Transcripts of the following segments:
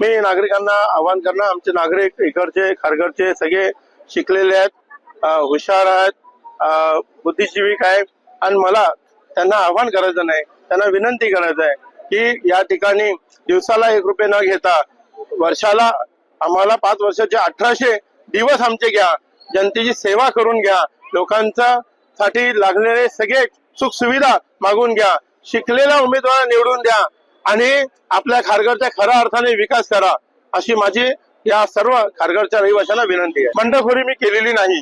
मी नागरिकांना आवाहन करणार आमचे नागरिक इकडचे खारघरचे सगळे शिकलेले आहेत हुशार आहेत बुद्धिजीविक आहे आणि मला त्यांना आव्हान करायचं नाही त्यांना विनंती करायचं आहे की या ठिकाणी दिवसाला एक रुपये न घेता वर्षाला आम्हाला पाच वर्षाचे अठराशे दिवस आमचे घ्या जनतेची सेवा करून घ्या लोकांचा साठी लागलेले सगळे सुख सुविधा मागून घ्या शिकलेला उमेदवार निवडून द्या. आणि आपल्या खारघरच्या खऱ्या अर्थाने विकास करा अशी माझी या सर्व खारघरच्या रहिवाशांना विनंती आहे. बंडखोरी मी केलेली नाही.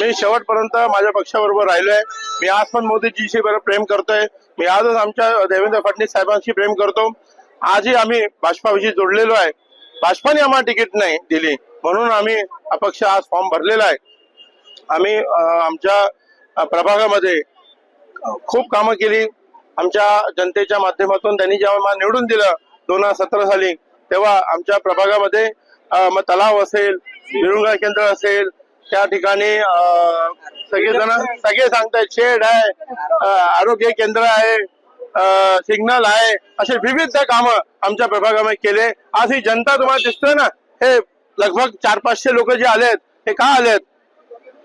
मी शेवटपर्यंत माझ्या पक्षाबरोबर राहिलोय. मी आज पण मोदीजीशी बरोबर प्रेम करतोय. मी आजच आमच्या देवेंद्र फडणवीस साहेबांशी प्रेम करतो. आजही आम्ही भाजपाविषयी जोडलेलो आहे. भाजपाने आम्हाला तिकीट नाही दिली. म्हणून आम्ही अपक्ष आज फॉर्म भरलेला आहे. आम्ही आमच्या प्रभागामध्ये खूप कामं केली. आमच्या जनतेच्या माध्यमातून त्यांनी जेव्हा मला निवडून दिलं दोन हजार सतरा साली तेव्हा आमच्या प्रभागामध्ये मग तलाव असेल मिरवणूक केंद्र असेल त्या ठिकाणी सगळेजण सगळे सांगतायत शेड आहे आरोग्य केंद्र आहे सिग्नल आहे असे विविध कामं आमच्या प्रभागामध्ये केले. आज ही जनता तुम्हाला दिसतोय ना हे लगभग चार पाचशे लोक जे आलेत हे का आलेत?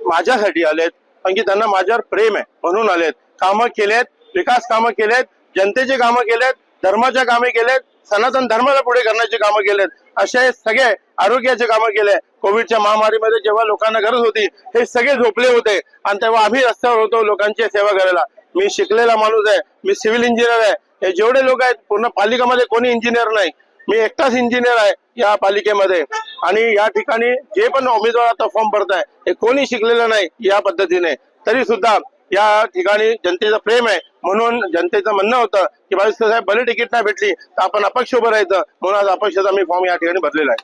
माझ्यासाठी आलेत कारण की त्यांना माझ्यावर प्रेम आहे म्हणून आलेत. कामं केलेत विकास कामं केलेत जनतेचे कामं केलेत धर्माच्या कामे केलेत सनातन धर्माला पुढे करण्याचे कामं केलेत. असे सगळे आरोग्याचे कामं केले. कोविडच्या महामारीमध्ये जेव्हा लोकांना गरज होती हे सगळे झोपले होते. आणि तेव्हा आम्ही रस्त्यावर होतो लोकांची सेवा करायला. मी शिकलेला माणूस आहे मी सिव्हिल इंजिनियर आहे. हे जेवढे लोक आहेत पूर्ण पालिकामध्ये कोणी इंजिनियर नाही. मी एकटाच इंजिनियर आहे या पालिकेमध्ये. आणि या ठिकाणी जे पण उमेदवार आता फॉर्म भरताय हे कोणी शिकलेलं नाही या पद्धतीने. तरी सुद्धा या ठिकाणी जनतेचं प्रेम आहे. म्हणून जनतेचं म्हणणं होतं की बावीस साहेब भले तिकीट नाही भेटली तर आपण अपक्ष उभं राहायचं. म्हणून आज अपक्षाचा मी फॉर्म या ठिकाणी भरलेला आहे.